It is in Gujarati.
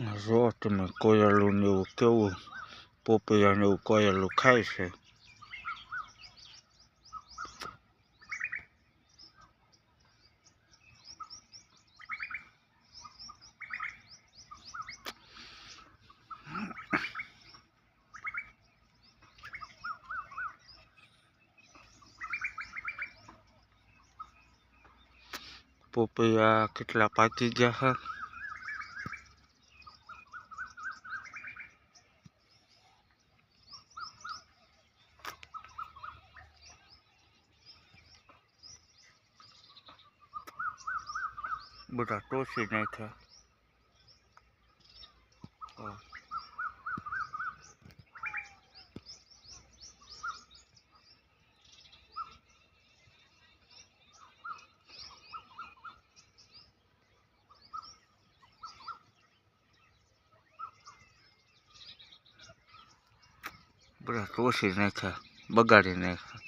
જો તમે કોયલું ને એવું કેવું પોપૈયા ને એવું કોયલું ખાય છે પોપૈયા કેટલા પાકી ગયા છે બધા ટોસી નાખ્યા હા. બધા ટોસી નાખ્યા બગાડી નાખ્યા